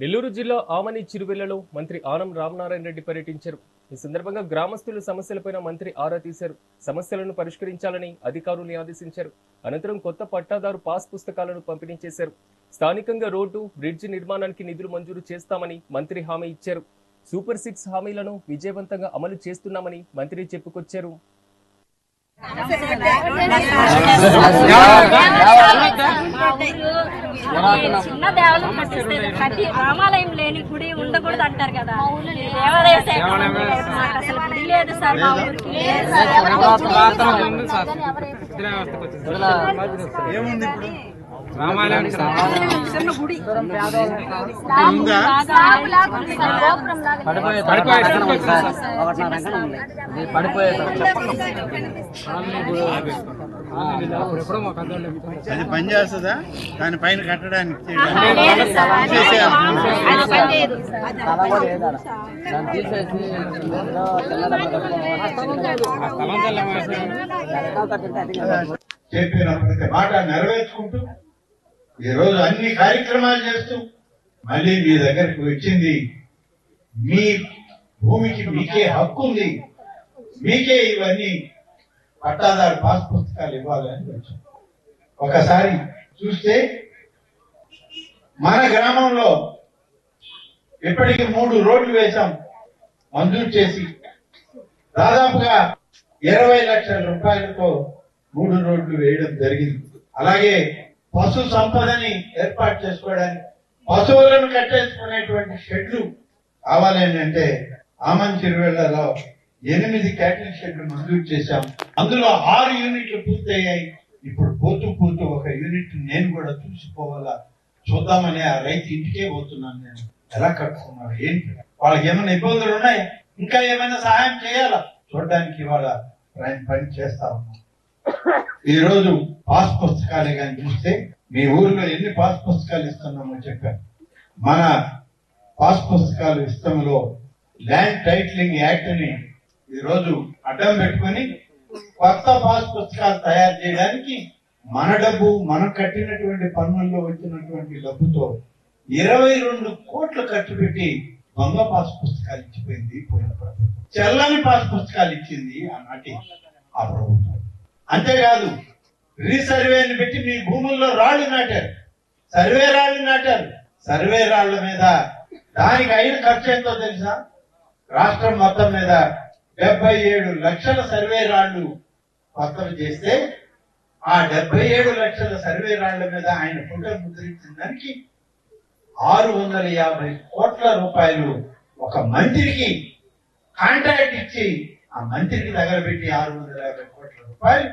నెల్లూరు జిల్లా ఆమని చిరువెళ్ళలో మంత్రి ఆనం రామనారాయణ రెడ్డి పర్యటించారు. ఈ సందర్భంగా గ్రామస్తుల సమస్యలపైన మంత్రి ఆరా తీశారు. సమస్యలను పరిష్కరించాలని అధికారుల్ని ఆదేశించారు. అనంతరం కొత్త పట్టాదారు పాస్ పుస్తకాలను పంపిణీ చేశారు. స్థానికంగా రోడ్డు బ్రిడ్జి నిర్మాణానికి నిధులు మంజూరు చేస్తామని మంత్రి హామీ ఇచ్చారు. సూపర్ సిక్స్ హామీలను విజయవంతంగా అమలు చేస్తున్నామని మంత్రి చెప్పుకొచ్చారు. చిన్న దేవాలయం కట్టిస్తే కట్టి రామాలయం లేని గుడి ఉండకూడదు అంటారు కదా. దేవాలయ శాఖ అసలు గుడి లేదు సార్ మా ఊరికి ఏముంది ఇప్పుడు? అది పని చేస్తుందా దాని పైన కట్టడానికి. చెప్పిన మాట నెరవేర్చుకుంటూ ఈ రోజు అన్ని కార్యక్రమాలు చేస్తూ మళ్ళీ మీ దగ్గరికి వచ్చింది. మీ భూమికి మీకే హక్కు ఉంది. మీకే ఇవన్నీ పట్టాదారు పాస్ పుస్తకాలు ఇవ్వాలని వచ్చాం. ఒకసారి చూస్తే మన గ్రామంలో ఇప్పటికి మూడు రోడ్లు వేశాం. మంజూరు చేసి దాదాపుగా ఇరవై లక్షల రూపాయలతో మూడు రోడ్లు వేయడం జరిగింది. అలాగే పశు సంపదని ఏర్పాటు చేసుకోవడానికి పశువులను కట్టేసుకునేటువంటి షెడ్లు కావాలని ఆమన్ చిరువెళ్ళలో ఎనిమిది క్యాటిల్ షెడ్లు మంజూరు చేశాం. అందులో ఆరు యూనిట్లు పూర్తయ్యాయి. ఇప్పుడు పోతూ పోతూ ఒక యూనిట్ నేను కూడా చూసిపోవాలా చూద్దామని ఆ రైతు ఇంటికే పోతున్నాను నేను. ఎలా కట్టుకున్నారు? ఏంటి? వాళ్ళకి ఏమైనా ఇబ్బందులు ఉన్నాయి? ఇంకా ఏమైనా సహాయం చేయాలా? చూడడానికి ఇవాళ ఆయన పని చేస్తా ఉన్నాం. ఈ రోజు పాస్ పుస్తకాలు కానీ చూస్తే మీ ఊర్లో ఎన్ని పాస్ పుస్తకాలు ఇస్తున్నామో చెప్పారు. మన పాస్ పుస్తకాలు ఇష్టంలో ల్యాండ్ టైటిలింగ్ యాక్ట్ని ఈ రోజు అడ్డం పెట్టుకొని కొత్త పాస్ పుస్తకాలు తయారు చేయడానికి మన డబ్బు మనం కట్టినటువంటి పన్నుల్లో వచ్చినటువంటి డబ్బుతో ఇరవై రెండు కోట్లు ఖర్చు పెట్టి దొంగ పాస్ పుస్తకాలు ఇచ్చిపోయింది పోయిన ప్రభుత్వం. చెల్లని పాస్ పుస్తకాలు ఇచ్చింది ఆనాటి ఆ ప్రభుత్వం. అంతేకాదు రీసర్వేని పెట్టి మీ భూముల్లో రాళ్ళు నాటారు. సర్వే రాళ్ళు నాటారు. సర్వే రాళ్ళ మీద దానికి అయిన ఖర్చు ఎంతో తెలుసా? రాష్ట్రం మొత్తం మీద డెబ్బై ఏడు లక్షల సర్వే రాళ్ళు మొత్తం చేస్తే ఆ డెబ్బై ఏడు లక్షల సర్వే రాళ్ళ మీద ఆయన ఫోటో ముద్రించిన దానికి ఆరు వందల యాభై కోట్ల రూపాయలు ఒక మంత్రికి కాంట్రాక్ట్ ఇచ్చి ఆ మంత్రికి తగలబెట్టి ఆరు వందల యాభై కోట్ల రూపాయలు